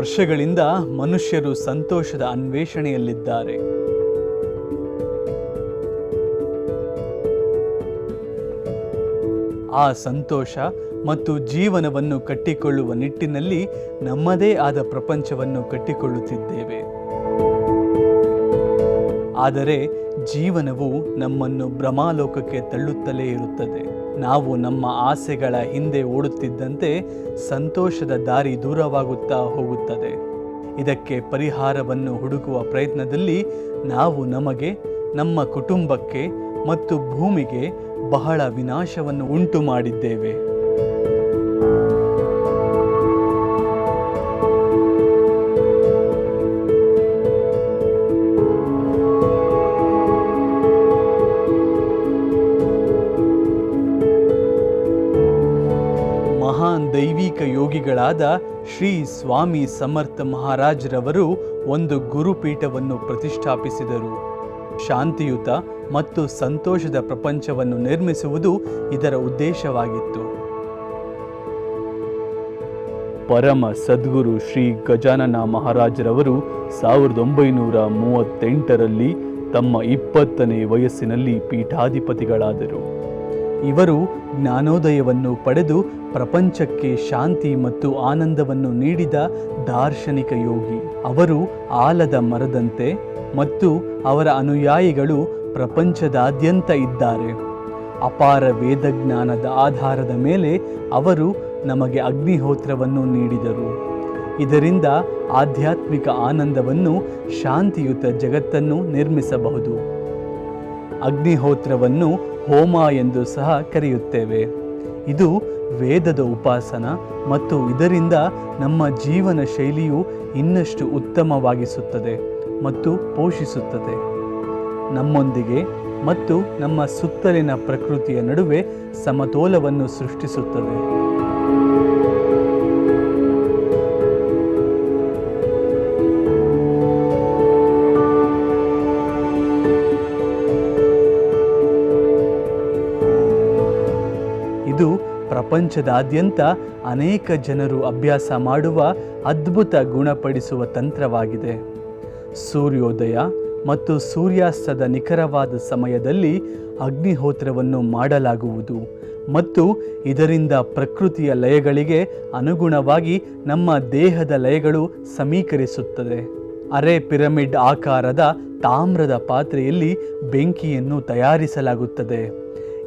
ವರ್ಷಗಳಿಂದ ಮನುಷ್ಯರು ಸಂತೋಷದ ಅನ್ವೇಷಣೆಯಲ್ಲಿದ್ದಾರೆ. ಆ ಸಂತೋಷ ಮತ್ತು ಜೀವನವನ್ನು ಕಟ್ಟಿಕೊಳ್ಳುವ ನಿಟ್ಟಿನಲ್ಲಿ ನಮ್ಮದೇ ಆದ ಪ್ರಪಂಚವನ್ನು ಕಟ್ಟಿಕೊಳ್ಳುತ್ತಿದ್ದೇವೆ. ಆದರೆ ಜೀವನವು ನಮ್ಮನ್ನು ಭ್ರಮಾಲೋಕಕ್ಕೆ ತಳ್ಳುತ್ತಲೇ ಇರುತ್ತದೆ. ನಾವು ನಮ್ಮ ಆಸೆಗಳ ಹಿಂದೆ ಓಡುತ್ತಿದ್ದಂತೆ ಸಂತೋಷದ ದಾರಿ ದೂರವಾಗುತ್ತಾ ಹೋಗುತ್ತದೆ. ಇದಕ್ಕೆ ಪರಿಹಾರವನ್ನು ಹುಡುಕುವ ಪ್ರಯತ್ನದಲ್ಲಿ ನಾವು ನಮಗೆ, ನಮ್ಮ ಕುಟುಂಬಕ್ಕೆ ಮತ್ತು ಭೂಮಿಗೆ ಬಹಳ ವಿನಾಶವನ್ನು ಉಂಟು ಮಾಡಿದ್ದೇವೆ ದೈವಿಕ ಯೋಗಿಗಳಾದ ಶ್ರೀ ಸ್ವಾಮಿ ಸಮರ್ಥ ಮಹಾರಾಜರವರು ಒಂದು ಗುರುಪೀಠವನ್ನು ಪ್ರತಿಷ್ಠಾಪಿಸಿದರು. ಶಾಂತಿಯುತ ಮತ್ತು ಸಂತೋಷದ ಪ್ರಪಂಚವನ್ನು ನಿರ್ಮಿಸುವುದು ಇದರ ಉದ್ದೇಶವಾಗಿತ್ತು. ಪರಮ ಸದ್ಗುರು ಶ್ರೀ ಗಜಾನನ ಮಹಾರಾಜರವರು ಸಾವಿರದ ಒಂಬೈನೂರ ಮೂವತ್ತೆಂಟರಲ್ಲಿ ತಮ್ಮ ಇಪ್ಪತ್ತನೇ ವಯಸ್ಸಿನಲ್ಲಿ ಪೀಠಾಧಿಪತಿಗಳಾದರು. ಇವರು ಜ್ಞಾನೋದಯವನ್ನು ಪಡೆದು ಪ್ರಪಂಚಕ್ಕೆ ಶಾಂತಿ ಮತ್ತು ಆನಂದವನ್ನು ನೀಡಿದ ದಾರ್ಶನಿಕ ಯೋಗಿ. ಅವರು ಆಲದ ಮರದಂತೆ ಮತ್ತು ಅವರ ಅನುಯಾಯಿಗಳು ಪ್ರಪಂಚದಾದ್ಯಂತ ಇದ್ದಾರೆ. ಅಪಾರ ವೇದಜ್ಞಾನದ ಆಧಾರದ ಮೇಲೆ ಅವರು ನಮಗೆ ಅಗ್ನಿಹೋತ್ರವನ್ನು ನೀಡಿದರು. ಇದರಿಂದ ಆಧ್ಯಾತ್ಮಿಕ ಆನಂದವನ್ನು ಶಾಂತಿಯುತ ಜಗತ್ತನ್ನು ನಿರ್ಮಿಸಬಹುದು. ಅಗ್ನಿಹೋತ್ರವನ್ನು ಹೋಮ ಎಂದು ಸಹ ಕರೆಯುತ್ತೇವೆ. ಇದು ವೇದದ ಉಪಾಸನ ಮತ್ತು ಇದರಿಂದ ನಮ್ಮ ಜೀವನ ಶೈಲಿಯು ಇನ್ನಷ್ಟು ಉತ್ತಮವಾಗಿಸುತ್ತದೆ ಮತ್ತು ಪೋಷಿಸುತ್ತದೆ. ನಮ್ಮೊಂದಿಗೆ ಮತ್ತು ನಮ್ಮ ಸುತ್ತಲಿನ ಪ್ರಕೃತಿಯ ನಡುವೆ ಸಮತೋಲವನ್ನು ಸೃಷ್ಟಿಸುತ್ತದೆ. ಪ್ರಪಂಚದಾದ್ಯಂತ ಅನೇಕ ಜನರು ಅಭ್ಯಾಸ ಮಾಡುವ ಅದ್ಭುತ ಗುಣಪಡಿಸುವ ತಂತ್ರವಾಗಿದೆ. ಸೂರ್ಯೋದಯ ಮತ್ತು ಸೂರ್ಯಾಸ್ತದ ನಿಖರವಾದ ಸಮಯದಲ್ಲಿ ಅಗ್ನಿಹೋತ್ರವನ್ನು ಮಾಡಲಾಗುವುದು ಮತ್ತು ಇದರಿಂದ ಪ್ರಕೃತಿಯ ಲಯಗಳಿಗೆ ಅನುಗುಣವಾಗಿ ನಮ್ಮ ದೇಹದ ಲಯಗಳು ಸಮೀಕರಿಸುತ್ತದೆ. ಅರೆ ಪಿರಮಿಡ್ ಆಕಾರದ ತಾಮ್ರದ ಪಾತ್ರೆಯಲ್ಲಿ ಬೆಂಕಿಯನ್ನು ತಯಾರಿಸಲಾಗುತ್ತದೆ.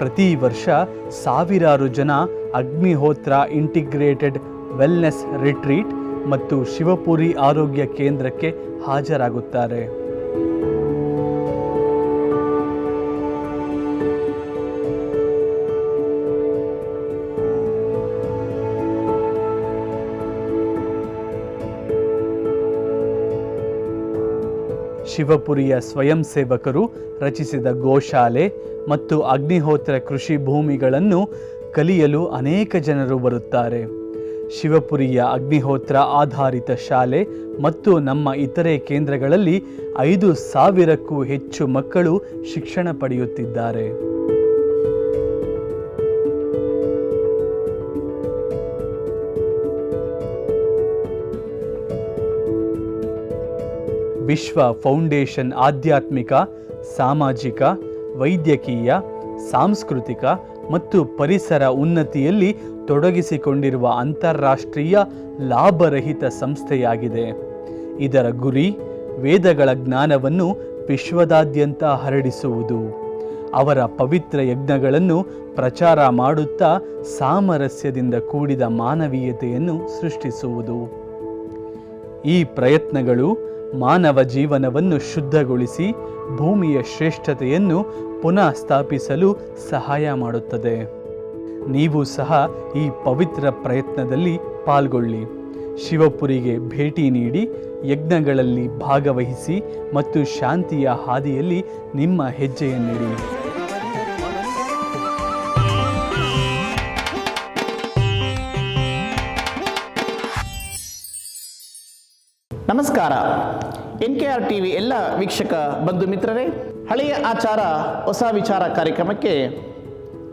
ಪ್ರತಿ ವರ್ಷ ಸಾವಿರಾರು ಜನ ಅಗ್ನಿಹೋತ್ರ ಇಂಟಿಗ್ರೇಟೆಡ್ ವೆಲ್ನೆಸ್ ರಿಟ್ರೀಟ್ ಮತ್ತು ಶಿವಪುರಿ ಆರೋಗ್ಯ ಕೇಂದ್ರಕ್ಕೆ ಹಾಜರಾಗುತ್ತಾರೆ. ಶಿವಪುರಿಯ ಸ್ವಯಂ ಸೇವಕರು ರಚಿಸಿದ ಗೋಶಾಲೆ ಮತ್ತು ಅಗ್ನಿಹೋತ್ರ ಕೃಷಿ ಭೂಮಿಗಳನ್ನು ಕಲಿಯಲು ಅನೇಕ ಜನರು ಬರುತ್ತಾರೆ. ಶಿವಪುರಿಯ ಅಗ್ನಿಹೋತ್ರ ಆಧಾರಿತ ಶಾಲೆ ಮತ್ತು ನಮ್ಮ ಇತರೆ ಕೇಂದ್ರಗಳಲ್ಲಿ ಐದು ಸಾವಿರಕ್ಕೂ ಹೆಚ್ಚು ಮಕ್ಕಳು ಶಿಕ್ಷಣ ಪಡೆಯುತ್ತಿದ್ದಾರೆ. ವಿಶ್ವ ಫೌಂಡೇಶನ್ ಆಧ್ಯಾತ್ಮಿಕ, ಸಾಮಾಜಿಕ, ವೈದ್ಯಕೀಯ, ಸಾಂಸ್ಕೃತಿಕ ಮತ್ತು ಪರಿಸರ ಉನ್ನತಿಯಲ್ಲಿ ತೊಡಗಿಸಿಕೊಂಡಿರುವ ಅಂತಾರಾಷ್ಟ್ರೀಯ ಲಾಭರಹಿತ ಸಂಸ್ಥೆಯಾಗಿದೆ. ಇದರ ಗುರಿ ವೇದಗಳ ಜ್ಞಾನವನ್ನು ವಿಶ್ವದಾದ್ಯಂತ ಹರಡಿಸುವುದು. ಅವರ ಪವಿತ್ರ ಯಜ್ಞಗಳನ್ನು ಪ್ರಚಾರ ಮಾಡುತ್ತಾ ಸಾಮರಸ್ಯದಿಂದ ಕೂಡಿದ ಮಾನವೀಯತೆಯನ್ನು ಸೃಷ್ಟಿಸುವುದು. ಈ ಪ್ರಯತ್ನಗಳು ಮಾನವ ಜೀವನವನ್ನು ಶುದ್ಧಗೊಳಿಸಿ ಭೂಮಿಯ ಶ್ರೇಷ್ಠತೆಯನ್ನು ಪುನಃ ಸ್ಥಾಪಿಸಲು ಸಹಾಯ ಮಾಡುತ್ತದೆ. ನೀವು ಸಹ ಈ ಪವಿತ್ರ ಪ್ರಯತ್ನದಲ್ಲಿ ಪಾಲ್ಗೊಳ್ಳಿ. ಶಿವಪುರಿಗೆ ಭೇಟಿ ನೀಡಿ ಯಜ್ಞಗಳಲ್ಲಿ ಭಾಗವಹಿಸಿ ಮತ್ತು ಶಾಂತಿಯ ಹಾದಿಯಲ್ಲಿ ನಿಮ್ಮ ಹೆಜ್ಜೆಯನ್ನಿಡಿ. N K R T V ಎಲ್ಲ ವೀಕ್ಷಕ ಬಂಧು ಮಿತ್ರರೇ, ಹಳೆಯ ಆಚಾರ, ಹೊಸ ವಿಚಾರ ಕಾರ್ಯಕ್ರಮಕ್ಕೆ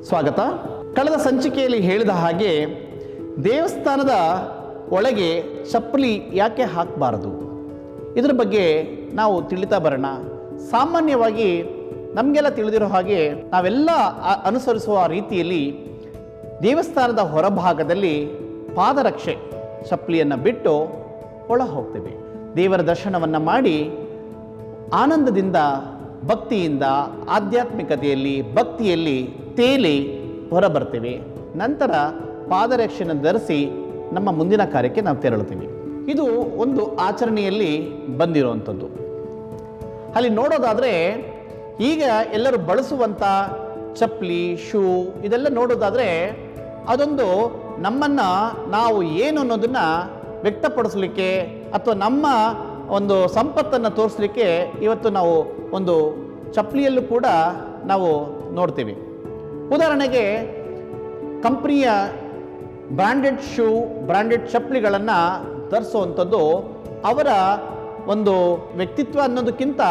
ಸ್ವಾಗತ. ಕಳೆದ ಸಂಚಿಕೆಯಲ್ಲಿ ಹೇಳಿದ ಹಾಗೆ, ದೇವಸ್ಥಾನದ ಒಳಗೆ ಚಪ್ಪಲಿ ಯಾಕೆ ಹಾಕಬಾರದು? ಇದ್ರ ಬಗ್ಗೆ ನಾವು ತಿಳಿತಾ ಬರೋಣ. ಸಾಮಾನ್ಯವಾಗಿ ನಮಗೆಲ್ಲ ತಿಳಿದಿರೋ ಹಾಗೆ ನಾವೆಲ್ಲ ಅನುಸರಿಸುವ ರೀತಿಯಲ್ಲಿ ದೇವಸ್ಥಾನದ ಹೊರಭಾಗದಲ್ಲಿ ಪಾದರಕ್ಷೆ, ಚಪ್ಪಲಿಯನ್ನು ಬಿಟ್ಟು ಒಳ ಹೋಗ್ತೇವೆ ದೇವರ ದರ್ಶನವನ್ನು ಮಾಡಿ ಆನಂದದಿಂದ, ಭಕ್ತಿಯಿಂದ, ಆಧ್ಯಾತ್ಮಿಕತೆಯಲ್ಲಿ, ಭಕ್ತಿಯಲ್ಲಿ ತೇಲಿ ಹೊರಬರ್ತೇವೆ. ನಂತರ ಪಾದರಕ್ಷೆಯನ್ನು ಧರಿಸಿ ನಮ್ಮ ಮುಂದಿನ ಕಾರ್ಯಕ್ಕೆ ನಾವು ತೆರಳುತ್ತೀವಿ. ಇದು ಒಂದು ಆಚರಣೆಯಲ್ಲಿ ಬಂದಿರುವಂಥದ್ದು. ಅಲ್ಲಿ ನೋಡೋದಾದರೆ ಈಗ ಎಲ್ಲರೂ ಬಳಸುವಂಥ ಚಪ್ಪಲಿ, ಶೂ ಇದೆಲ್ಲ ನೋಡೋದಾದರೆ ಅದೊಂದು ನಮ್ಮನ್ನು ನಾವು ಏನು ಅನ್ನೋದನ್ನು ವ್ಯಕ್ತಪಡಿಸಲಿಕ್ಕೆ ಅಥವಾ ನಮ್ಮ ಒಂದು ಸಂಪತ್ತನ್ನು ತೋರಿಸಲಿಕ್ಕೆ ಇವತ್ತು ನಾವು ಒಂದು ಚಪ್ಪಲಿಯಲ್ಲೂ ಕೂಡ ನಾವು ನೋಡ್ತೀವಿ. ಉದಾಹರಣೆಗೆ ಕಂಪ್ನಿಯ ಬ್ರ್ಯಾಂಡೆಡ್ ಶೂ ಬ್ರ್ಯಾಂಡೆಡ್ ಚಪ್ಪಲಿಗಳನ್ನು ಧರಿಸುವಂಥದ್ದು ಅವರ ಒಂದು ವ್ಯಕ್ತಿತ್ವ ಅನ್ನೋದಕ್ಕಿಂತ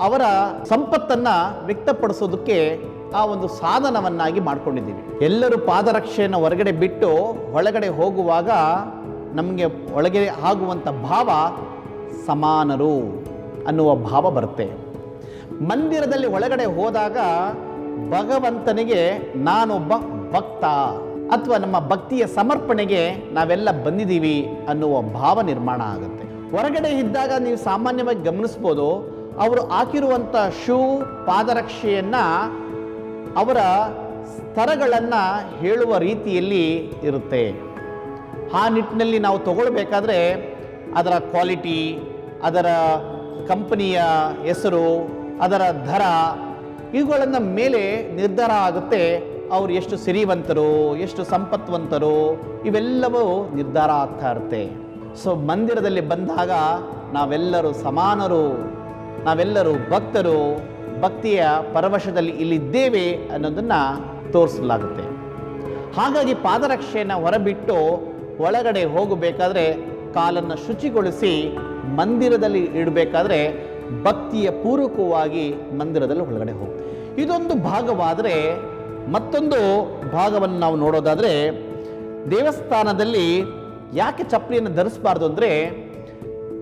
ಅವರ ಸಂಪತ್ತನ್ನು ವ್ಯಕ್ತಪಡಿಸೋದಕ್ಕೆ ಆ ಒಂದು ಸಾಧನವನ್ನಾಗಿ ಮಾಡ್ಕೊಂಡಿದ್ದೀವಿ. ಎಲ್ಲರೂ ಪಾದರಕ್ಷೆಯನ್ನು ಹೊರಗಡೆ ಬಿಟ್ಟು ಒಳಗಡೆ ಹೋಗುವಾಗ ನಮಗೆ ಒಳಗೆ ಆಗುವಂಥ ಭಾವ ಸಮಾನರು ಅನ್ನುವ ಭಾವ ಬರುತ್ತೆ. ಮಂದಿರದಲ್ಲಿ ಒಳಗಡೆ ಹೋದಾಗ ಭಗವಂತನಿಗೆ ನಾನೊಬ್ಬ ಭಕ್ತ ಅಥವಾ ನಮ್ಮ ಭಕ್ತಿಯ ಸಮರ್ಪಣೆಗೆ ನಾವೆಲ್ಲ ಬಂದಿದ್ದೀವಿ ಅನ್ನುವ ಭಾವ ನಿರ್ಮಾಣ ಆಗುತ್ತೆ. ಹೊರಗಡೆ ಇದ್ದಾಗ ನೀವು ಸಾಮಾನ್ಯವಾಗಿ ಗಮನಿಸ್ಬೋದು ಅವರು ಹಾಕಿರುವಂಥ ಶೂ, ಪಾದರಕ್ಷೆಯನ್ನು ಅವರ ಸ್ತರಗಳನ್ನು ಹೇಳುವ ರೀತಿಯಲ್ಲಿ ಇರುತ್ತೆ. ಆ ನಿಟ್ಟಿನಲ್ಲಿ ನಾವು ತಗೊಳ್ಬೇಕಾದ್ರೆ ಅದರ ಕ್ವಾಲಿಟಿ, ಅದರ ಕಂಪನಿಯ ಹೆಸರು, ಅದರ ದರ, ಇವುಗಳನ್ನು ಮೇಲೆ ನಿರ್ಧಾರ ಆಗುತ್ತೆ. ಅವರು ಎಷ್ಟು ಸಿರಿವಂತರು, ಎಷ್ಟು ಸಂಪತ್ವಂತರು, ಇವೆಲ್ಲವೂ ನಿರ್ಧಾರ ಆಗ್ತಾ ಇರುತ್ತೆ. ಸೊ ಮಂದಿರದಲ್ಲಿ ಬಂದಾಗ ನಾವೆಲ್ಲರೂ ಸಮಾನರು, ನಾವೆಲ್ಲರೂ ಭಕ್ತರು, ಭಕ್ತಿಯ ಪರವಶದಲ್ಲಿ ಇಲ್ಲಿದ್ದೇವೆ ಅನ್ನೋದನ್ನು ತೋರಿಸಲಾಗುತ್ತೆ. ಹಾಗಾಗಿ ಪಾದರಕ್ಷೆಯನ್ನು ಹೊರಬಿಟ್ಟು ಒಳಗಡೆ ಹೋಗಬೇಕಾದ್ರೆ ಕಾಲನ್ನು ಶುಚಿಗೊಳಿಸಿ ಮಂದಿರದಲ್ಲಿ ಇಡಬೇಕಾದ್ರೆ ಭಕ್ತಿಯ ಪೂರಕವಾಗಿ ಮಂದಿರದಲ್ಲಿ ಒಳಗಡೆ ಹೋಗ್ತೀವಿ ಇದೊಂದು ಭಾಗವಾದರೆ ಮತ್ತೊಂದು ಭಾಗವನ್ನು ನಾವು ನೋಡೋದಾದರೆ ದೇವಸ್ಥಾನದಲ್ಲಿ ಯಾಕೆ ಚಪ್ಪಲಿಯನ್ನು ಧರಿಸಬಾರ್ದು ಅಂದರೆ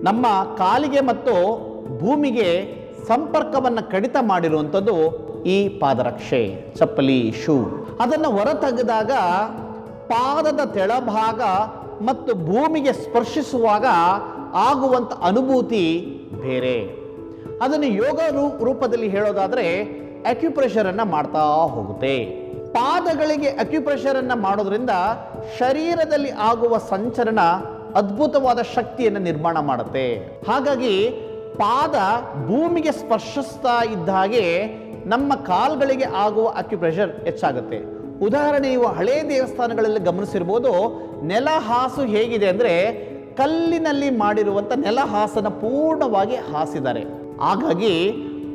ನಮ್ಮ ಕಾಲಿಗೆ ಮತ್ತು ಭೂಮಿಗೆ ಸಂಪರ್ಕವನ್ನು ಕಡಿತ ಮಾಡಿರುವಂಥದ್ದು ಈ ಪಾದರಕ್ಷೆ, ಚಪ್ಪಲಿ, ಶೂ. ಅದನ್ನು ಹೊರತೆಗೆದಾಗ ಪಾದದ ತೆಳಭಾಗ ಮತ್ತು ಭೂಮಿಗೆ ಸ್ಪರ್ಶಿಸುವಾಗ ಆಗುವಂಥ ಅನುಭೂತಿ ಬೇರೆ. ಅದನ್ನು ಯೋಗ ರೂಪದಲ್ಲಿ ಹೇಳೋದಾದರೆ ಅಕ್ಯುಪ್ರೆಷರನ್ನು ಮಾಡ್ತಾ ಹೋಗುತ್ತೆ. ಪಾದಗಳಿಗೆ ಅಕ್ಯುಪ್ರೆಷರನ್ನು ಮಾಡೋದ್ರಿಂದ ಶರೀರದಲ್ಲಿ ಆಗುವ ಸಂಚರಣ ಅದ್ಭುತವಾದ ಶಕ್ತಿಯನ್ನು ನಿರ್ಮಾಣ ಮಾಡುತ್ತೆ. ಹಾಗಾಗಿ ಪಾದ ಭೂಮಿಗೆ ಸ್ಪರ್ಶಿಸ್ತಾ ಇದ್ದ ಹಾಗೆ ನಮ್ಮ ಕಾಲ್ಗಳಿಗೆ ಆಗುವ ಅಕ್ಯುಪ್ರೆಷರ್ ಹೆಚ್ಚಾಗುತ್ತೆ. ಉದಾಹರಣೆ, ಇವು ಹಳೆ ದೇವಸ್ಥಾನಗಳಲ್ಲಿ ಗಮನಿಸಿರ್ಬೋದು. ನೆಲ ಹಾಸು ಹೇಗಿದೆ ಅಂದರೆ ಕಲ್ಲಿನಲ್ಲಿ ಮಾಡಿರುವಂಥ ನೆಲ ಹಾಸನ ಪೂರ್ಣವಾಗಿ ಹಾಸಿದ್ದಾರೆ. ಹಾಗಾಗಿ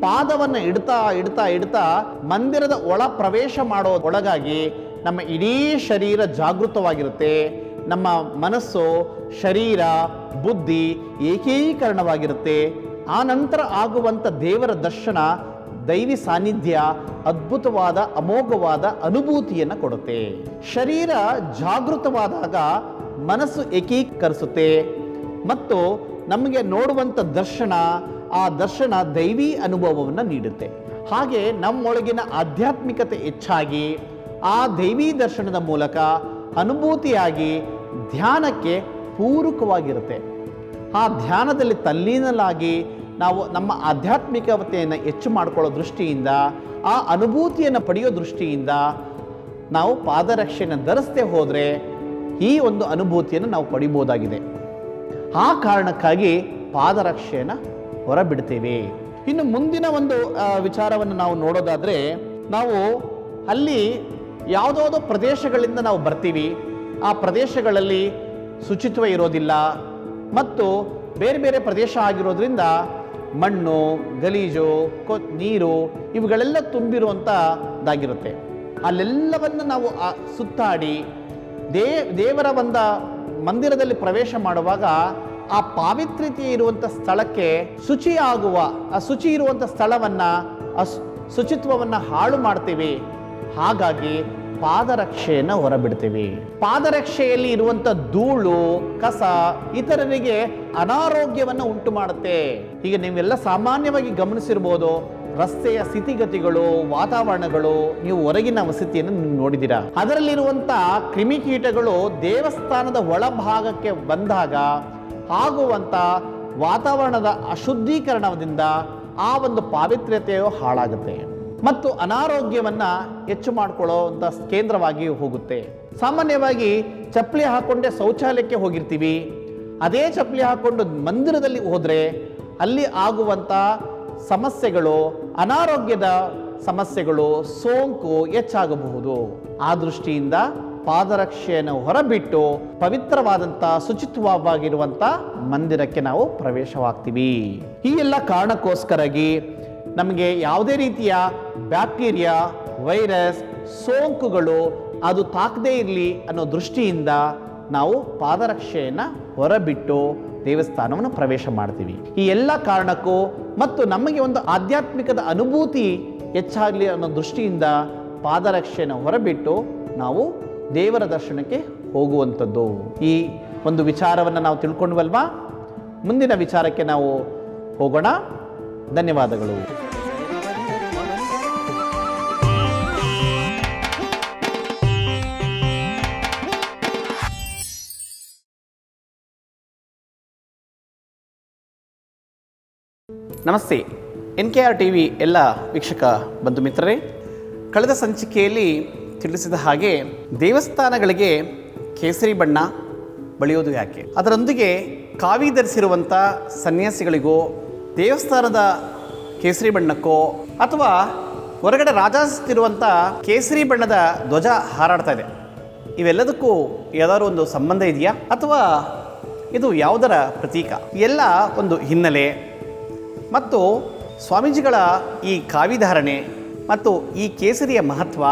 ಪಾದವನ್ನು ಇಡ್ತಾ ಇಡ್ತಾ ಇಡ್ತಾ ಮಂದಿರದ ಒಳ ಪ್ರವೇಶ ಮಾಡೋ ಒಳಗಾಗಿ ನಮ್ಮ ಇಡೀ ಶರೀರ ಜಾಗೃತವಾಗಿರುತ್ತೆ. ನಮ್ಮ ಮನಸ್ಸು, ಶರೀರ, ಬುದ್ಧಿ ಏಕೀಕರಣವಾಗಿರುತ್ತೆ. ಆ ನಂತರ ಆಗುವಂಥ ದೇವರ ದರ್ಶನ, ದೈವಿ ಸಾನ್ನಿಧ್ಯ ಅದ್ಭುತವಾದ, ಅಮೋಘವಾದ ಅನುಭೂತಿಯನ್ನು ಕೊಡುತ್ತೆ. ಶರೀರ ಜಾಗೃತವಾದಾಗ ಮನಸ್ಸು ಏಕೀಕರಿಸುತ್ತೆ. ಮತ್ತು ನಮಗೆ ನೋಡುವಂಥ ದರ್ಶನ, ಆ ದರ್ಶನ ದೈವಿ ಅನುಭವವನ್ನು ನೀಡುತ್ತೆ. ಹಾಗೆ ನಮ್ಮೊಳಗಿನ ಆಧ್ಯಾತ್ಮಿಕತೆ ಹೆಚ್ಚಾಗಿ, ಆ ದೈವಿ ದರ್ಶನದ ಮೂಲಕ ಅನುಭೂತಿಯಾಗಿ ಧ್ಯಾನಕ್ಕೆ ಪೂರಕವಾಗಿರುತ್ತೆ. ಆ ಧ್ಯಾನದಲ್ಲಿ ತಲ್ಲೀನಲಾಗಿ ನಾವು ನಮ್ಮ ಆಧ್ಯಾತ್ಮಿಕತೆಯನ್ನು ಹೆಚ್ಚು ಮಾಡಿಕೊಳ್ಳೋ ದೃಷ್ಟಿಯಿಂದ, ಆ ಅನುಭೂತಿಯನ್ನು ಪಡೆಯೋ ದೃಷ್ಟಿಯಿಂದ ನಾವು ಪಾದರಕ್ಷೆಯನ್ನು ಧರಿಸದೆ ಹೋದರೆ ಈ ಒಂದು ಅನುಭೂತಿಯನ್ನು ನಾವು ಪಡಿಬೋದಾಗಿದೆ. ಆ ಕಾರಣಕ್ಕಾಗಿ ಪಾದರಕ್ಷೆಯನ್ನು ಹೊರಬಿಡ್ತೇವೆ. ಇನ್ನು ಮುಂದಿನ ಒಂದು ವಿಚಾರವನ್ನು ನಾವು ನೋಡೋದಾದರೆ, ನಾವು ಅಲ್ಲಿ ಯಾವುದಾವುದೋ ಪ್ರದೇಶಗಳಿಂದ ನಾವು ಬರ್ತೀವಿ. ಆ ಪ್ರದೇಶಗಳಲ್ಲಿ ಶುಚಿತ್ವ ಇರೋದಿಲ್ಲ. ಮತ್ತು ಬೇರೆ ಬೇರೆ ಪ್ರದೇಶ ಆಗಿರೋದ್ರಿಂದ ಮಣ್ಣು, ಗಲೀಜು, ಕೊ, ನೀರು ಇವುಗಳೆಲ್ಲ ತುಂಬಿರುವಂಥದ್ದಾಗಿರುತ್ತೆ ಅಲ್ಲೆಲ್ಲವನ್ನು ನಾವು ಸುತ್ತಾಡಿ ದೇ, ದೇವರ ಒಂದ ಮಂದಿರದಲ್ಲಿ ಪ್ರವೇಶ ಮಾಡುವಾಗ ಆ ಪಾವಿತ್ರ್ಯತೆ ಇರುವಂಥ ಸ್ಥಳಕ್ಕೆ ಶುಚಿಯಾಗುವ, ಆ ಶುಚಿ ಇರುವಂಥ ಸ್ಥಳವನ್ನು, ಆ ಶುಚಿತ್ವವನ್ನ ಹಾಳು ಮಾಡ್ತೀವಿ. ಹಾಗಾಗಿ ಪಾದರಕ್ಷೆಯನ್ನು ಹೊರಬಿಡ್ತೀವಿ. ಪಾದರಕ್ಷೆಯಲ್ಲಿ ಇರುವಂತ ಧೂಳು, ಕಸ ಇತರರಿಗೆ ಅನಾರೋಗ್ಯವನ್ನು ಉಂಟು ಮಾಡುತ್ತೆ ಈಗ ನೀವೆಲ್ಲ ಸಾಮಾನ್ಯವಾಗಿ ಗಮನಿಸಿರ್ಬೋದು. ರಸ್ತೆಯ ಸ್ಥಿತಿಗತಿಗಳು, ವಾತಾವರಣಗಳು, ನೀವು ಹೊರಗಿನ ವಸತಿಯನ್ನು ನೀವು ನೋಡಿದ್ದೀರಾ. ಅದರಲ್ಲಿರುವಂತ ಕ್ರಿಮಿಕೀಟಗಳು ದೇವಸ್ಥಾನದ ಒಳಭಾಗಕ್ಕೆ ಬಂದಾಗ ಆಗುವಂತ ವಾತಾವರಣದ ಅಶುದ್ಧೀಕರಣದಿಂದ ಆ ಒಂದು ಪಾವಿತ್ರ್ಯತೆಯು ಹಾಳಾಗುತ್ತೆ. ಮತ್ತು ಅನಾರೋಗ್ಯವನ್ನು ಹೆಚ್ಚು ಮಾಡಿಕೊಳ್ಳುವಂತ ಕೇಂದ್ರವಾಗಿ ಹೋಗುತ್ತೆ. ಸಾಮಾನ್ಯವಾಗಿ ಚಪ್ಪಲಿ ಹಾಕೊಂಡೆ ಶೌಚಾಲಯಕ್ಕೆ ಹೋಗಿರ್ತೀವಿ. ಅದೇ ಚಪ್ಪಲಿ ಹಾಕೊಂಡು ಮಂದಿರದಲ್ಲಿ ಹೋದರೆ ಅಲ್ಲಿ ಆಗುವಂಥ ಸಮಸ್ಯೆಗಳು, ಅನಾರೋಗ್ಯದ ಸಮಸ್ಯೆಗಳು, ಸೋಂಕು ಹೆಚ್ಚಾಗಬಹುದು. ಆ ದೃಷ್ಟಿಯಿಂದ ಪಾದರಕ್ಷೆಯನ್ನು ಹೊರಬಿಟ್ಟು ಪವಿತ್ರವಾದಂಥ ಶುಚಿತ್ವವಾಗಿರುವಂಥ ಮಂದಿರಕ್ಕೆ ನಾವು ಪ್ರವೇಶವಾಗ್ತೀವಿ. ಈ ಎಲ್ಲ ಕಾರಣಕ್ಕೋಸ್ಕರಾಗಿ ನಮಗೆ ಯಾವುದೇ ರೀತಿಯ ಬ್ಯಾಕ್ಟೀರಿಯಾ, ವೈರಸ್, ಸೋಂಕುಗಳು ಅದು ತಾಕದೇ ಇರಲಿ ಅನ್ನೋ ದೃಷ್ಟಿಯಿಂದ ನಾವು ಪಾದರಕ್ಷೆಯನ್ನು ಹೊರಬಿಟ್ಟು ದೇವಸ್ಥಾನವನ್ನು ಪ್ರವೇಶ ಮಾಡ್ತೀವಿ. ಈ ಎಲ್ಲ ಕಾರಣಕ್ಕೂ ಮತ್ತು ನಮಗೆ ಒಂದು ಆಧ್ಯಾತ್ಮಿಕದ ಅನುಭೂತಿ ಹೆಚ್ಚಾಗಲಿ ಅನ್ನೋ ದೃಷ್ಟಿಯಿಂದ ಪಾದರಕ್ಷೆಯನ್ನು ಹೊರಬಿಟ್ಟು ನಾವು ದೇವರ ದರ್ಶನಕ್ಕೆ ಹೋಗುವಂಥದ್ದು. ಈ ಒಂದು ವಿಚಾರವನ್ನು ನಾವು ತಿಳ್ಕೊಂಡ್ವಲ್ವಾ? ಮುಂದಿನ ವಿಚಾರಕ್ಕೆ ನಾವು ಹೋಗೋಣ. ಧನ್ಯವಾದಗಳು. ನಮಸ್ತೆ. N K R T V ಎಲ್ಲ ವೀಕ್ಷಕ ಬಂಧು ಮಿತ್ರರೇ, ಕಳೆದ ಸಂಚಿಕೆಯಲ್ಲಿ ತಿಳಿಸಿದ ಹಾಗೆ ದೇವಸ್ಥಾನಗಳಿಗೆ ಕೇಸರಿ ಬಣ್ಣ ಬಳಿಯೋದು ಯಾಕೆ? ಅದರೊಂದಿಗೆ ಕಾವಿ ಧರಿಸಿರುವಂಥ ಸನ್ಯಾಸಿಗಳಿಗೂ ದೇವಸ್ಥಾನದ ಕೇಸರಿ ಬಣ್ಣಕ್ಕೋ ಅಥವಾ ಹೊರಗಡೆ ರಾಜಾಸ್ತಿರುವಂಥ ಕೇಸರಿ ಬಣ್ಣದ ಧ್ವಜ ಹಾರಾಡ್ತಾ ಇದೆ. ಇವೆಲ್ಲದಕ್ಕೂ ಯಾವ್ದಾದ್ರು ಒಂದು ಸಂಬಂಧ ಇದೆಯಾ? ಅಥವಾ ಇದು ಯಾವುದರ ಪ್ರತೀಕ? ಎಲ್ಲ ಒಂದು ಹಿನ್ನೆಲೆ ಮತ್ತು ಸ್ವಾಮೀಜಿಗಳ ಈ ಕಾವಿಧಾರಣೆ ಮತ್ತು ಈ ಕೇಸರಿಯ ಮಹತ್ವ,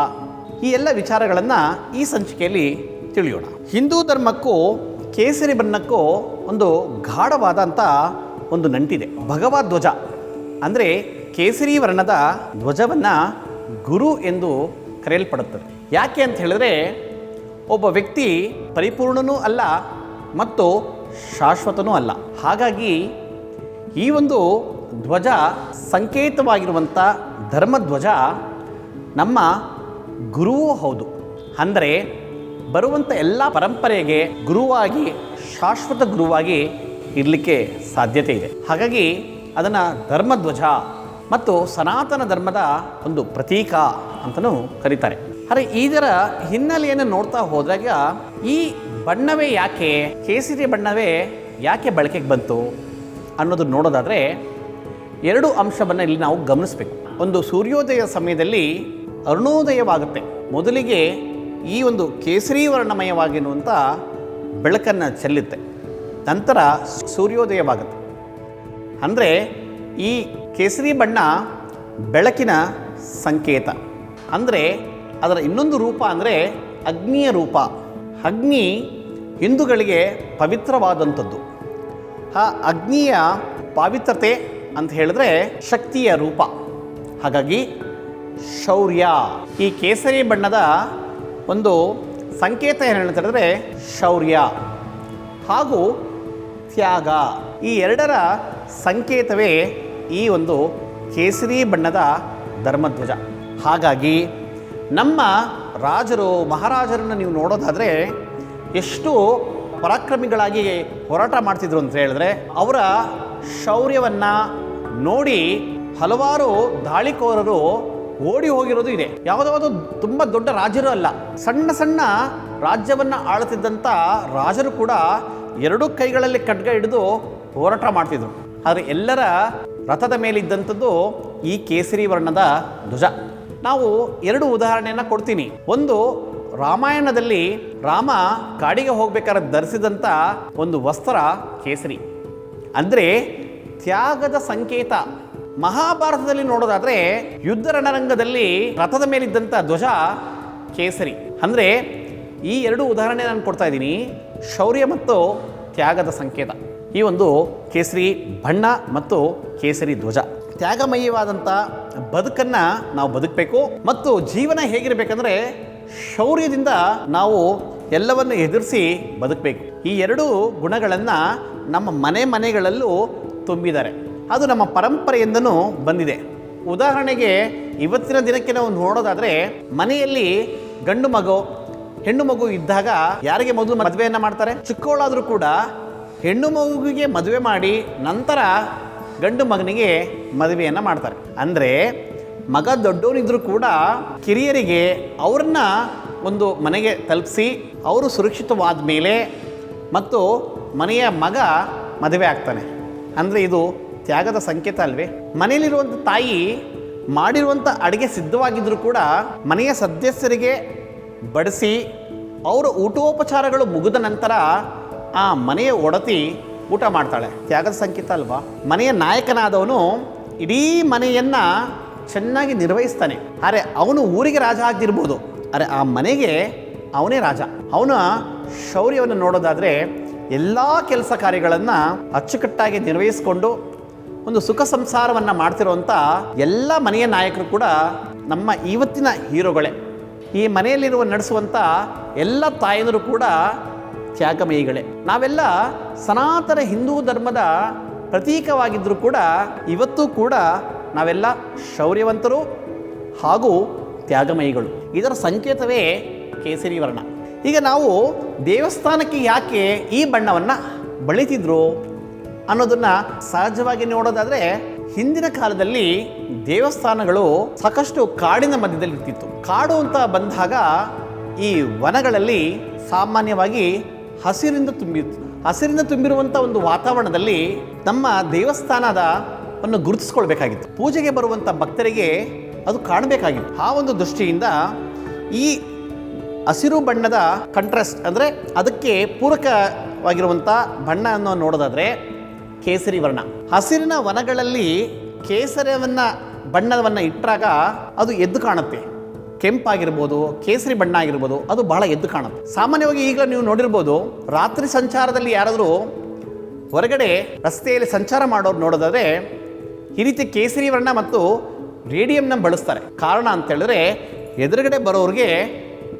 ಈ ಎಲ್ಲ ವಿಚಾರಗಳನ್ನು ಈ ಸಂಚಿಕೆಯಲ್ಲಿ ತಿಳಿಯೋಣ. ಹಿಂದೂ ಧರ್ಮಕ್ಕೂ ಕೇಸರಿ ಬಣ್ಣಕ್ಕೂ ಒಂದು ಗಾಢವಾದಂಥ ಒಂದು ನಂಟಿದೆ. ಭಗವದ್ ಧ್ವಜ. ಅಂದರೆ ಕೇಸರಿ ವರ್ಣದ ಧ್ವಜವನ್ನು ಗುರು ಎಂದು ಕರೆಯಲ್ಪಡುತ್ತದೆ. ಯಾಕೆ ಅಂತ ಹೇಳಿದ್ರೆ, ಒಬ್ಬ ವ್ಯಕ್ತಿ ಪರಿಪೂರ್ಣನೂ ಅಲ್ಲ ಮತ್ತು ಶಾಶ್ವತನೂ ಅಲ್ಲ. ಹಾಗಾಗಿ ಈ ಒಂದು ಧ್ವಜ ಸಂಕೇತವಾಗಿರುವಂಥ ಧರ್ಮಧ್ವಜ ನಮ್ಮ ಗುರುವೂ ಹೌದು. ಅಂದರೆ ಬರುವಂಥ ಎಲ್ಲ ಪರಂಪರೆಗೆ ಗುರುವಾಗಿ, ಶಾಶ್ವತ ಗುರುವಾಗಿ ಇರಲಿಕ್ಕೆ ಸಾಧ್ಯತೆ ಇದೆ. ಹಾಗಾಗಿ ಅದನ್ನು ಧರ್ಮಧ್ವಜ ಮತ್ತು ಸನಾತನ ಧರ್ಮದ ಒಂದು ಪ್ರತೀಕ ಅಂತಲೂ ಕರೀತಾರೆ. ಅರೆ, ಇದರ ಹಿನ್ನೆಲೆಯನ್ನು ನೋಡ್ತಾ ಹೋದಾಗ ಈ ಬಣ್ಣವೇ ಯಾಕೆ, ಕೇಸರಿ ಬಣ್ಣವೇ ಯಾಕೆ ಬಳಕೆಗೆ ಬಂತು ಅನ್ನೋದು ನೋಡೋದಾದರೆ ಎರಡು ಅಂಶವನ್ನು ಇಲ್ಲಿ ನಾವು ಗಮನಿಸಬೇಕು. ಒಂದು ಸೂರ್ಯೋದಯ ಸಮಯದಲ್ಲಿ ಅರುಣೋದಯವಾಗುತ್ತೆ. ಮೊದಲಿಗೆ ಈ ಒಂದು ಕೇಸರಿ ವರ್ಣಮಯವಾಗಿರುವಂಥ ಬೆಳಕನ್ನು ಚೆಲ್ಲುತ್ತೆ. ನಂತರ ಸೂರ್ಯೋದಯವಾಗುತ್ತೆ. ಅಂದರೆ ಈ ಕೇಸರಿ ಬಣ್ಣ ಬೆಳಕಿನ ಸಂಕೇತ. ಅಂದರೆ ಅದರ ಇನ್ನೊಂದು ರೂಪ ಅಂದರೆ ಅಗ್ನಿಯ ರೂಪ. ಅಗ್ನಿ ಹಿಂದೂಗಳಿಗೆ ಪವಿತ್ರವಾದಂಥದ್ದು. ಆ ಅಗ್ನಿಯ ಪಾವಿತ್ರತೆ ಅಂತ ಹೇಳಿದ್ರೆ ಶಕ್ತಿಯ ರೂಪ. ಹಾಗಾಗಿ ಶೌರ್ಯ. ಈ ಕೇಸರಿ ಬಣ್ಣದ ಒಂದು ಸಂಕೇತ ಏನು ಹೇಳ್ತಾರೆ ಶೌರ್ಯ. ಹಾಗೂ ತ್ಯಾಗ. ಈ ಎರಡರ ಸಂಕೇತವೇ ಈ ಒಂದು ಕೇಸರಿ ಬಣ್ಣದ ಧರ್ಮಧ್ವಜ. ಹಾಗಾಗಿ ನಮ್ಮ ರಾಜರು, ಮಹಾರಾಜರನ್ನು ನೀವು ನೋಡೋದಾದರೆ ಎಷ್ಟು ಪರಾಕ್ರಮಿಗಳಾಗಿ ಹೋರಾಟ ಮಾಡ್ತಿದ್ರು ಅಂತ ಹೇಳಿದ್ರೆ ಅವರ ಶೌರ್ಯವನ್ನು ನೋಡಿ ಹಲವಾರು ದಾಳಿಕೋರರು ಓಡಿ ಹೋಗಿರೋದು ಇದೆ. ಯಾವುದಾದ್ರು ತುಂಬ ದೊಡ್ಡ ರಾಜರು ಅಲ್ಲ, ಸಣ್ಣ ಸಣ್ಣ ರಾಜ್ಯವನ್ನು ಆಳುತ್ತಿದ್ದಂಥ ರಾಜರು ಕೂಡ ಎರಡೂ ಕೈಗಳಲ್ಲಿ ಖಡ್ಗ ಹಿಡಿದು ಹೋರಾಟ ಮಾಡ್ತಿದ್ರು. ಆದರೆ ಎಲ್ಲರ ರಥದ ಮೇಲಿದ್ದಂಥದ್ದು ಈ ಕೇಸರಿ ವರ್ಣದ ಧ್ವಜ. ನಾವು ಎರಡು ಉದಾಹರಣೆಯನ್ನು ಕೊಡ್ತೀನಿ. ಒಂದು, ರಾಮಾಯಣದಲ್ಲಿ ರಾಮ ಕಾಡಿಗೆ ಹೋಗ್ಬೇಕಾದ್ರೆ ಧರಿಸಿದಂಥ ಒಂದು ವಸ್ತ್ರ ಕೇಸರಿ. ಅಂದರೆ ತ್ಯಾಗದ ಸಂಕೇತ. ಮಹಾಭಾರತದಲ್ಲಿ ನೋಡೋದಾದರೆ ಯುದ್ಧ ರಣರಂಗದಲ್ಲಿ ರಥದ ಮೇಲಿದ್ದಂಥ ಧ್ವಜ ಕೇಸರಿ. ಅಂದರೆ ಈ ಎರಡು ಉದಾಹರಣೆ ನಾನು ಕೊಡ್ತಾ ಇದ್ದೀನಿ. ಶೌರ್ಯ ಮತ್ತು ತ್ಯಾಗದ ಸಂಕೇತ. ಈ ಒಂದು ಕೇಸರಿ ಬಣ್ಣ ಮತ್ತು ಕೇಸರಿ ಧ್ವಜ. ತ್ಯಾಗಮಯವಾದಂಥ ಬದುಕನ್ನು ನಾವು ಬದುಕಬೇಕು ಮತ್ತು ಜೀವನ ಹೇಗಿರಬೇಕಂದ್ರೆ ಶೌರ್ಯದಿಂದ ನಾವು ಎಲ್ಲವನ್ನು ಎದುರಿಸಿ ಬದುಕಬೇಕು. ಈ ಎರಡು ಗುಣಗಳನ್ನು ನಮ್ಮ ಮನೆ ಮನೆಗಳಲ್ಲೂ ತುಂಬಿದ್ದಾರೆ. ಅದು ನಮ್ಮ ಪರಂಪರೆಯಿಂದನೂ ಬಂದಿದೆ. ಉದಾಹರಣೆಗೆ ಇವತ್ತಿನ ದಿನಕ್ಕೆ ನಾವು ನೋಡೋದಾದರೆ ಮನೆಯಲ್ಲಿ ಗಂಡು ಮಗು ಹೆಣ್ಣು ಮಗು ಇದ್ದಾಗ ಯಾರಿಗೆ ಮೊದಲು ಮದುವೆಯನ್ನು ಮಾಡ್ತಾರೆ? ಚಿಕ್ಕವಳಾದರೂ ಕೂಡ ಹೆಣ್ಣು ಮಗುವಿಗೆ ಮದುವೆ ಮಾಡಿ ನಂತರ ಗಂಡು ಮಗನಿಗೆ ಮದುವೆಯನ್ನು ಮಾಡ್ತಾರೆ. ಅಂದರೆ ಮಗ ದೊಡ್ಡವನಿದ್ರೂ ಕೂಡ ಕಿರಿಯರಿಗೆ ಅವ್ರನ್ನ ಒಂದು ಮನೆಗೆ ತಲುಪಿಸಿ ಅವರು ಸುರಕ್ಷಿತವಾದ ಮೇಲೆ ಮತ್ತು ಮನೆಯ ಮಗ ಮದುವೆ ಆಗ್ತಾನೆ. ಅಂದರೆ ಇದು ತ್ಯಾಗದ ಸಂಕೇತ ಅಲ್ವೇ? ಮನೆಯಲ್ಲಿರುವಂಥ ತಾಯಿ ಮಾಡಿರುವಂಥ ಅಡುಗೆ ಸಿದ್ಧವಾಗಿದ್ದರೂ ಕೂಡ ಮನೆಯ ಸದಸ್ಯರಿಗೆ ಬಡಿಸಿ ಅವರ ಊಟೋಪಚಾರಗಳು ಮುಗಿದ ನಂತರ ಆ ಮನೆಯ ಒಡತಿ ಊಟ ಮಾಡ್ತಾಳೆ. ತ್ಯಾಗದ ಸಂಕೇತ ಅಲ್ವಾ? ಮನೆಯ ನಾಯಕನಾದವನು ಇಡೀ ಮನೆಯನ್ನು ಚೆನ್ನಾಗಿ ನಿರ್ವಹಿಸ್ತಾನೆ. ಅರೆ, ಅವನು ಊರಿಗೆ ರಾಜ ಆಗಿರ್ಬೋದು ಅರೆ, ಆ ಮನೆಗೆ ಅವನೇ ರಾಜ. ಅವನ ಶೌರ್ಯವನ್ನು ನೋಡೋದಾದರೆ ಎಲ್ಲ ಕೆಲಸ ಕಾರ್ಯಗಳನ್ನು ಅಚ್ಚುಕಟ್ಟಾಗಿ ನಿರ್ವಹಿಸಿಕೊಂಡು ಒಂದು ಸುಖ ಸಂಸಾರವನ್ನು ಮಾಡ್ತಿರುವಂಥ ಎಲ್ಲ ಮನೆಯ ನಾಯಕರು ಕೂಡ ನಮ್ಮ ಇವತ್ತಿನ ಹೀರೋಗಳೇ. ಈ ಮನೆಯಲ್ಲಿರುವ ನಡೆಸುವಂಥ ಎಲ್ಲ ತಾಯಂದರು ಕೂಡ ತ್ಯಾಗಮಯಿಗಳೇ. ನಾವೆಲ್ಲ ಸನಾತನ ಹಿಂದೂ ಧರ್ಮದ ಪ್ರತೀಕವಾಗಿದ್ದರೂ ಕೂಡ ಇವತ್ತು ಕೂಡ ನಾವೆಲ್ಲ ಶೌರ್ಯವಂತರು ಹಾಗೂ ತ್ಯಾಗಮಯಿಗಳು. ಇದರ ಸಂಕೇತವೇ ಕೇಸರಿ ವರ್ಣ. ಈಗ ನಾವು ದೇವಸ್ಥಾನಕ್ಕೆ ಯಾಕೆ ಈ ಬಣ್ಣವನ್ನು ಬಳಿತಿದ್ರು ಅನ್ನೋದನ್ನು ಸಹಜವಾಗಿ ನೋಡೋದಾದ್ರೆ ಹಿಂದಿನ ಕಾಲದಲ್ಲಿ ದೇವಸ್ಥಾನಗಳು ಸಾಕಷ್ಟು ಕಾಡಿನ ಮಧ್ಯದಲ್ಲಿ ಇರ್ತಿತ್ತು. ಕಾಡು ಅಂತ ಬಂದಾಗ ಈ ವನಗಳಲ್ಲಿ ಸಾಮಾನ್ಯವಾಗಿ ಹಸಿರಿಂದ ತುಂಬಿತ್ತು ಹಸಿರಿಂದ ತುಂಬಿರುವಂಥ ಒಂದು ವಾತಾವರಣದಲ್ಲಿ ನಮ್ಮ ದೇವಸ್ಥಾನದ ಅನ್ನು ಗುರುತಿಸ್ಕೊಳ್ಬೇಕಾಗಿತ್ತು. ಪೂಜೆಗೆ ಬರುವಂಥ ಭಕ್ತರಿಗೆ ಅದು ಕಾಣಬೇಕಾಗಿತ್ತು. ಆ ಒಂದು ದೃಷ್ಟಿಯಿಂದ ಈ ಹಸಿರು ಬಣ್ಣದ ಕಂಟ್ರಾಸ್ಟ್ ಅಂದರೆ ಅದಕ್ಕೆ ಪೂರಕವಾಗಿರುವಂಥ ಬಣ್ಣವನ್ನು ನೋಡೋದಾದರೆ ಕೇಸರಿ ವರ್ಣ. ಹಸಿರಿನ ವನಗಳಲ್ಲಿ ಕೇಸರವನ್ನು ಬಣ್ಣವನ್ನು ಇಟ್ಟಾಗ ಅದು ಎದ್ದು ಕಾಣುತ್ತೆ. ಕೆಂಪಾಗಿರ್ಬೋದು, ಕೇಸರಿ ಬಣ್ಣ ಆಗಿರ್ಬೋದು ಅದು ಬಹಳ ಎದ್ದು ಕಾಣುತ್ತೆ. ಸಾಮಾನ್ಯವಾಗಿ ಈಗ ನೀವು ನೋಡಿರ್ಬೋದು, ರಾತ್ರಿ ಸಂಚಾರದಲ್ಲಿ ಯಾರಾದರೂ ಹೊರಗಡೆ ರಸ್ತೆಯಲ್ಲಿ ಸಂಚಾರ ಮಾಡೋರು ನೋಡೋದಾದರೆ, ಈ ರೀತಿ ಕೇಸರಿ ವರ್ಣ ಮತ್ತು ರೇಡಿಯಂನ ಬಳಸ್ತಾರೆ. ಕಾರಣ ಅಂತ ಹೇಳಿದ್ರೆ ಎದುರುಗಡೆ ಬರೋರಿಗೆ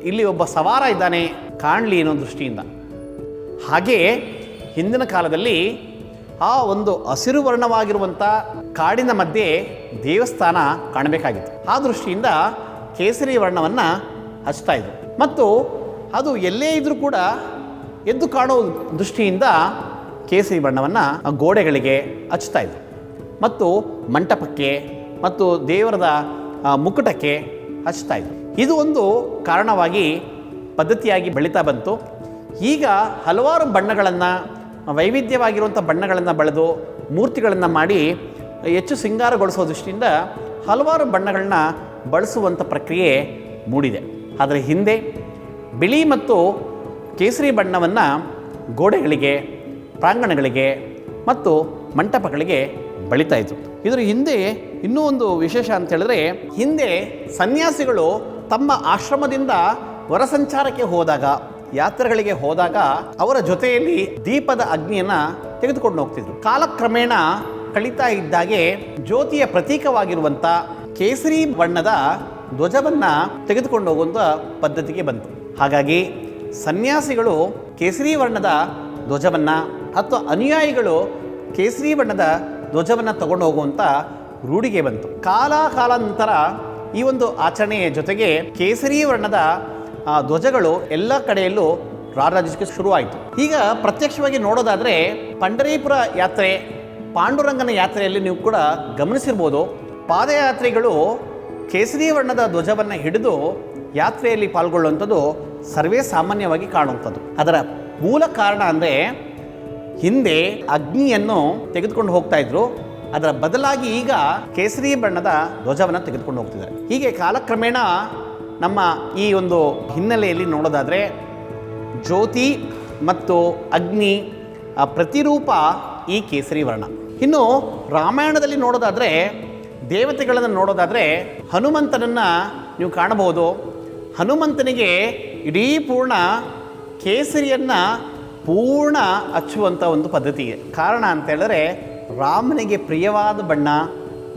ಇಲ್ಲಿ ಒಬ್ಬ ಸವಾರ ಇದ್ದಾನೆ, ಕಾಣಲಿ ಅನ್ನೋ ದೃಷ್ಟಿಯಿಂದ. ಹಾಗೆಯೇ ಹಿಂದಿನ ಕಾಲದಲ್ಲಿ ಆ ಒಂದು ಹಸಿರು ವರ್ಣವಾಗಿರುವಂಥ ಕಾಡಿನ ಮಧ್ಯೆ ದೇವಸ್ಥಾನ ಕಾಣಬೇಕಾಗಿತ್ತು. ಆ ದೃಷ್ಟಿಯಿಂದ ಕೇಸರಿ ವರ್ಣವನ್ನು ಹಚ್ತಾ ಇದ್ರು. ಮತ್ತು ಅದು ಎಲ್ಲೇ ಇದ್ದರೂ ಕೂಡ ಎದ್ದು ಕಾಣೋ ದೃಷ್ಟಿಯಿಂದ ಕೇಸರಿ ಬಣ್ಣವನ್ನು ಗೋಡೆಗಳಿಗೆ ಹಚ್ತಾ ಇದ್ರು. ಮತ್ತು ಮಂಟಪಕ್ಕೆ ಮತ್ತು ದೇವರದ ಮುಕುಟಕ್ಕೆ ಹಚ್ತಾ ಇದ್ರು. ಇದು ಒಂದು ಕಾರಣವಾಗಿ ಪದ್ಧತಿಯಾಗಿ ಬೆಳೀತಾ ಬಂತು. ಈಗ ಹಲವಾರು ಬಣ್ಣಗಳನ್ನು ವೈವಿಧ್ಯವಾಗಿರುವಂಥ ಬಣ್ಣಗಳನ್ನು ಬಳದು ಮೂರ್ತಿಗಳನ್ನು ಮಾಡಿ ಹೆಚ್ಚು ಸಿಂಗಾರಗೊಳಿಸೋ ದೃಷ್ಟಿಯಿಂದ ಹಲವಾರು ಬಣ್ಣಗಳನ್ನ ಬಳಸುವಂಥ ಪ್ರಕ್ರಿಯೆ ಮೂಡಿದೆ. ಆದರೆ ಹಿಂದೆ ಬಿಳಿ ಮತ್ತು ಕೇಸರಿ ಬಣ್ಣವನ್ನು ಗೋಡೆಗಳಿಗೆ, ಪ್ರಾಂಗಣಗಳಿಗೆ ಮತ್ತು ಮಂಟಪಗಳಿಗೆ ಬಳಿತಾ ಇತ್ತು. ಇದರ ಹಿಂದೆ ಇನ್ನೂ ಒಂದು ವಿಶೇಷ ಅಂತ ಹೇಳಿದ್ರೆ ಹಿಂದೆ ಸನ್ಯಾಸಿಗಳು ತಮ್ಮ ಆಶ್ರಮದಿಂದ ಹೊರಸಂಚಾರಕ್ಕೆ ಹೋದಾಗ ಯಾತ್ರೆಗಳಿಗೆ ಹೋದಾಗ ಅವರ ಜೊತೆಯಲ್ಲಿ ದೀಪದ ಅಗ್ನಿಯನ್ನ ತೆಗೆದುಕೊಂಡು ಹೋಗ್ತಿದ್ರು. ಕಾಲಕ್ರಮೇಣ ಕಳೀತಾ ಇದ್ದಾಗೆ ಜ್ಯೋತಿಯ ಪ್ರತೀಕವಾಗಿರುವಂಥ ಕೇಸರಿ ಬಣ್ಣದ ಧ್ವಜವನ್ನ ತೆಗೆದುಕೊಂಡು ಹೋಗುವಂಥ ಪದ್ಧತಿಗೆ ಬಂತು. ಹಾಗಾಗಿ ಸನ್ಯಾಸಿಗಳು ಕೇಸರಿ ವರ್ಣದ ಧ್ವಜವನ್ನು ಅಥವಾ ಅನುಯಾಯಿಗಳು ಕೇಸರಿ ಬಣ್ಣದ ಧ್ವಜವನ್ನು ತಗೊಂಡು ಹೋಗುವಂಥ ರೂಢಿಗೆ ಬಂತು. ಕಾಲ ಕಾಲಾನಂತರ ಈ ಒಂದು ಆಚರಣೆಯ ಜೊತೆಗೆ ಕೇಸರಿ ವರ್ಣದ ಆ, ಧ್ವಜಗಳು ಎಲ್ಲ ಕಡೆಯಲ್ಲೂ ರಾರಾಜಿಸಕ್ಕೆ ಶುರುವಾಯಿತು. ಈಗ ಪ್ರತ್ಯಕ್ಷವಾಗಿ ನೋಡೋದಾದರೆ ಪಂಡರೀಪುರ ಯಾತ್ರೆ ಪಾಂಡುರಂಗನ ಯಾತ್ರೆಯಲ್ಲಿ ನೀವು ಕೂಡ ಗಮನಿಸಿರ್ಬೋದು. ಪಾದಯಾತ್ರಿಗಳು ಕೇಸರಿ ವರ್ಣದ ಧ್ವಜವನ್ನು ಹಿಡಿದು ಯಾತ್ರೆಯಲ್ಲಿ ಪಾಲ್ಗೊಳ್ಳುವಂಥದ್ದು ಸರ್ವೇ ಸಾಮಾನ್ಯವಾಗಿ ಕಾಣುವಂಥದ್ದು. ಅದರ ಮೂಲ ಕಾರಣ ಅಂದರೆ ಹಿಂದೆ ಅಗ್ನಿಯನ್ನು ತೆಗೆದುಕೊಂಡು ಹೋಗ್ತಾ ಇದ್ರು. ಅದರ ಬದಲಾಗಿ ಈಗ ಕೇಸರಿ ಬಣ್ಣದ ಧ್ವಜವನ್ನು ತೆಗೆದುಕೊಂಡು ಹೋಗ್ತಿದ್ದಾರೆ. ಹೀಗೆ ಕಾಲಕ್ರಮೇಣ ನಮ್ಮ ಈ ಒಂದು ಹಿನ್ನೆಲೆಯಲ್ಲಿ ನೋಡೋದಾದರೆ ಜ್ಯೋತಿ ಮತ್ತು ಅಗ್ನಿ ಪ್ರತಿರೂಪ ಈ ಕೇಸರಿ ವರ್ಣ. ಇನ್ನು ರಾಮಾಯಣದಲ್ಲಿ ನೋಡೋದಾದರೆ, ದೇವತೆಗಳನ್ನು ನೋಡೋದಾದರೆ ಹನುಮಂತನನ್ನು ನೀವು ಕಾಣಬಹುದು. ಹನುಮಂತನಿಗೆ ಇಡೀ ಪೂರ್ಣ ಕೇಸರಿಯನ್ನು ಪೂರ್ಣ ಹಚ್ಚುವಂಥ ಒಂದು ಪದ್ಧತಿ. ಕಾರಣ ಅಂತ ಹೇಳಿದ್ರೆ ರಾಮನಿಗೆ ಪ್ರಿಯವಾದ ಬಣ್ಣ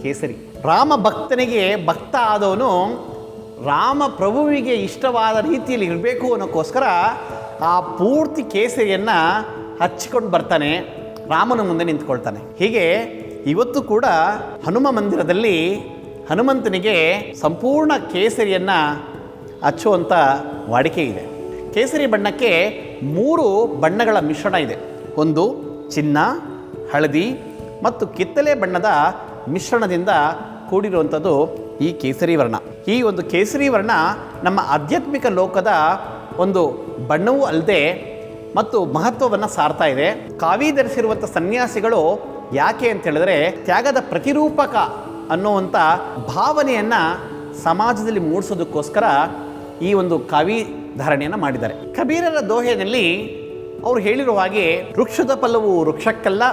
ಕೇಸರಿ. ರಾಮ ಭಕ್ತನಿಗೆ ಭಕ್ತ ಆದವನು ರಾಮ ಪ್ರಭುವಿಗೆ ಇಷ್ಟವಾದ ರೀತಿಯಲ್ಲಿ ಇರಬೇಕು ಅನ್ನೋಕ್ಕೋಸ್ಕರ ಆ ಪೂರ್ತಿ ಕೇಸರಿಯನ್ನು ಹಚ್ಚಿಕೊಂಡು ಬರ್ತಾನೆ, ರಾಮನ ಮುಂದೆ ನಿಂತ್ಕೊಳ್ತಾನೆ. ಹೀಗೆ ಇವತ್ತು ಕೂಡ ಹನುಮ ಮಂದಿರದಲ್ಲಿ ಹನುಮಂತನಿಗೆ ಸಂಪೂರ್ಣ ಕೇಸರಿಯನ್ನು ಹಚ್ಚುವಂಥ ವಾಡಿಕೆ ಇದೆ. ಕೇಸರಿ ಬಣ್ಣಕ್ಕೆ ಮೂರು ಬಣ್ಣಗಳ ಮಿಶ್ರಣ ಇದೆ. ಒಂದು ಚಿನ್ನ, ಹಳದಿ ಮತ್ತು ಕಿತ್ತಲೆ ಬಣ್ಣದ ಮಿಶ್ರಣದಿಂದ ಕೂಡಿರುವಂಥದ್ದು ಈ ಕೇಸರಿ ವರ್ಣ. ಈ ಒಂದು ಕೇಸರಿ ವರ್ಣ ನಮ್ಮ ಆಧ್ಯಾತ್ಮಿಕ ಲೋಕದ ಒಂದು ಬಣ್ಣವೂ ಅಲ್ಲದೆ ಮತ್ತು ಮಹತ್ವವನ್ನು ಸಾರ್ತಾ ಇದೆ. ಕಾವಿ ಧರಿಸಿರುವಂಥ ಸನ್ಯಾಸಿಗಳು ಯಾಕೆ ಅಂತ ಹೇಳಿದ್ರೆ ತ್ಯಾಗದ ಪ್ರತಿರೂಪಕ ಅನ್ನುವಂಥ ಭಾವನೆಯನ್ನು ಸಮಾಜದಲ್ಲಿ ಮೂಡಿಸೋದಕ್ಕೋಸ್ಕರ ಈ ಒಂದು ಕಾವಿ ಧಾರಣೆಯನ್ನು ಮಾಡಿದ್ದಾರೆ. ಕಬೀರರ ದೋಹೆಯಲ್ಲಿ ಅವರು ಹೇಳಿರುವ ಹಾಗೆ ವೃಕ್ಷದ ಫಲವು ವೃಕ್ಷಕ್ಕಲ್ಲ,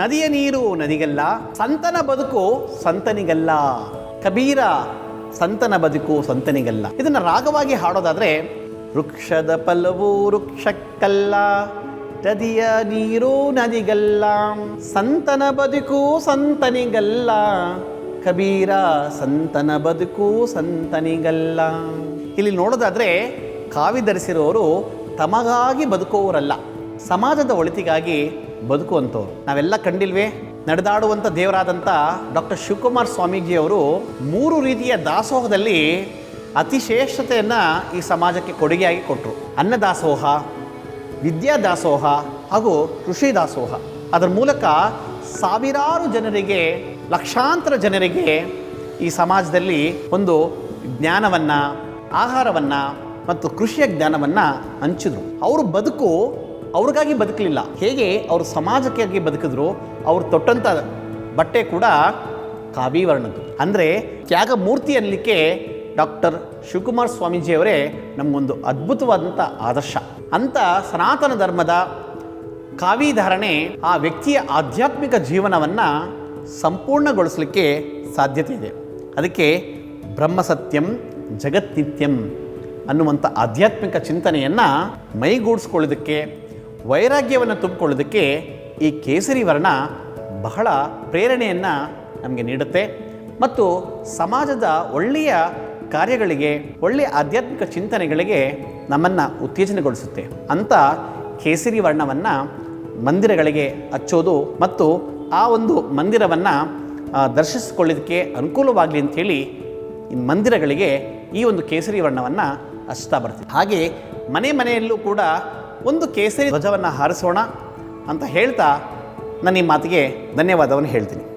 ನದಿಯ ನೀರು ನದಿಗಲ್ಲ, ಸಂತನ ಬದುಕು ಸಂತನಿಗಲ್ಲ. ಕಬೀರ ಸಂತನ ಬದುಕು ಸಂತನಿಗಲ್ಲ. ಇದನ್ನು ರಾಗವಾಗಿ ಹಾಡೋದಾದ್ರೆ, ವೃಕ್ಷದ ಫಲವು ವೃಕ್ಷಕ್ಕಲ್ಲ, ನದಿಯ ನೀರು ನದಿಗಲ್ಲ, ಸಂತನ ಬದುಕು ಸಂತನಿಗಲ್ಲ, ಕಬೀರ ಸಂತನ ಬದುಕು ಸಂತನಿಗಲ್ಲ. ಇಲ್ಲಿ ನೋಡೋದಾದ್ರೆ ಕಾವಿ ಧರಿಸಿರೋರು ತಮಗಾಗಿ ಬದುಕುವವರಲ್ಲ, ಸಮಾಜದ ಒಳಿತಿಗಾಗಿ ಬದುಕುವಂಥವ್ರು ನಾವೆಲ್ಲ ಕಂಡಿಲ್ವೇ? ನಡೆದಾಡುವಂಥ ದೇವರಾದಂಥ ಡಾಕ್ಟರ್ ಶಿವಕುಮಾರ್ ಸ್ವಾಮೀಜಿಯವರು ಮೂರು ರೀತಿಯ ದಾಸೋಹದಲ್ಲಿ ಅತಿ ಶ್ರೇಷ್ಠತೆಯನ್ನು ಈ ಸಮಾಜಕ್ಕೆ ಕೊಡುಗೆಯಾಗಿ ಕೊಟ್ಟರು ಅನ್ನದಾಸೋಹ ವಿದ್ಯಾದಾಸೋಹ ಹಾಗೂ ಕೃಷಿ ದಾಸೋಹ. ಅದರ ಮೂಲಕ ಸಾವಿರಾರು ಜನರಿಗೆ, ಲಕ್ಷಾಂತರ ಜನರಿಗೆ ಈ ಸಮಾಜದಲ್ಲಿ ಒಂದು ಜ್ಞಾನವನ್ನು, ಆಹಾರವನ್ನು ಮತ್ತು ಕೃಷಿಯ ಜ್ಞಾನವನ್ನು ಹಂಚಿದ್ರು. ಅವರು ಬದುಕು ಅವ್ರಿಗಾಗಿ ಬದುಕಲಿಲ್ಲ. ಹೇಗೆ ಅವರು ಸಮಾಜಕ್ಕಾಗಿ ಬದುಕಿದ್ರು, ಅವ್ರು ತೊಟ್ಟಂಥ ಬಟ್ಟೆ ಕೂಡ ಕಾವಿ ವರ್ಣದ್ದು ಅಂದರೆ ತ್ಯಾಗ ಮೂರ್ತಿ ಅನ್ನಲಿಕ್ಕೆ ಡಾಕ್ಟರ್ ಶಿವಕುಮಾರ್ ಸ್ವಾಮೀಜಿಯವರೇ ನಮಗೊಂದು ಅದ್ಭುತವಾದಂಥ ಆದರ್ಶ. ಅಂಥ ಸನಾತನ ಧರ್ಮದ ಕಾವಿ ಧಾರಣೆ ಆ ವ್ಯಕ್ತಿಯ ಆಧ್ಯಾತ್ಮಿಕ ಜೀವನವನ್ನು ಸಂಪೂರ್ಣಗೊಳಿಸಲಿಕ್ಕೆ ಸಾಧ್ಯತೆ ಇದೆ. ಅದಕ್ಕೆ ಬ್ರಹ್ಮಸತ್ಯಂ ಜಗತ್ನಿತ್ಯಂ ಅನ್ನುವಂಥ ಆಧ್ಯಾತ್ಮಿಕ ಚಿಂತನೆಯನ್ನು ಮೈಗೂಡಿಸ್ಕೊಳ್ಳೋದಕ್ಕೆ ವೈರಾಗ್ಯವನ್ನು ತುಂಬಿಕೊಳ್ಳೋದಕ್ಕೆ ಈ ಕೇಸರಿ ವರ್ಣ ಬಹಳ ಪ್ರೇರಣೆಯನ್ನು ನಮಗೆ ನೀಡುತ್ತೆ. ಮತ್ತು ಸಮಾಜದ ಒಳ್ಳೆಯ ಕಾರ್ಯಗಳಿಗೆ, ಒಳ್ಳೆಯ ಆಧ್ಯಾತ್ಮಿಕ ಚಿಂತನೆಗಳಿಗೆ ನಮ್ಮನ್ನು ಉತ್ತೇಜನಗೊಳಿಸುತ್ತೆ. ಅಂಥ ಕೇಸರಿ ವರ್ಣವನ್ನು ಮಂದಿರಗಳಿಗೆ ಹಚ್ಚೋದು ಮತ್ತು ಆ ಒಂದು ಮಂದಿರವನ್ನು ದರ್ಶಿಸಿಕೊಳ್ಳೋದಕ್ಕೆ ಅನುಕೂಲವಾಗಲಿ ಅಂಥೇಳಿ ಮಂದಿರಗಳಿಗೆ ಈ ಒಂದು ಕೇಸರಿ ವರ್ಣವನ್ನು ಹಚ್ತಾ ಬರ್ತೀವಿ. ಹಾಗೆ ಮನೆ ಮನೆಯಲ್ಲೂ ಕೂಡ ಒಂದು ಕೇಸರಿ ಧ್ವಜವನ್ನು ಹಾರಿಸೋಣ ಅಂತ ಹೇಳ್ತಾ ನನ್ನ ಈ ಮಾತಿಗೆ ಧನ್ಯವಾದವನ್ನು ಹೇಳ್ತೀನಿ.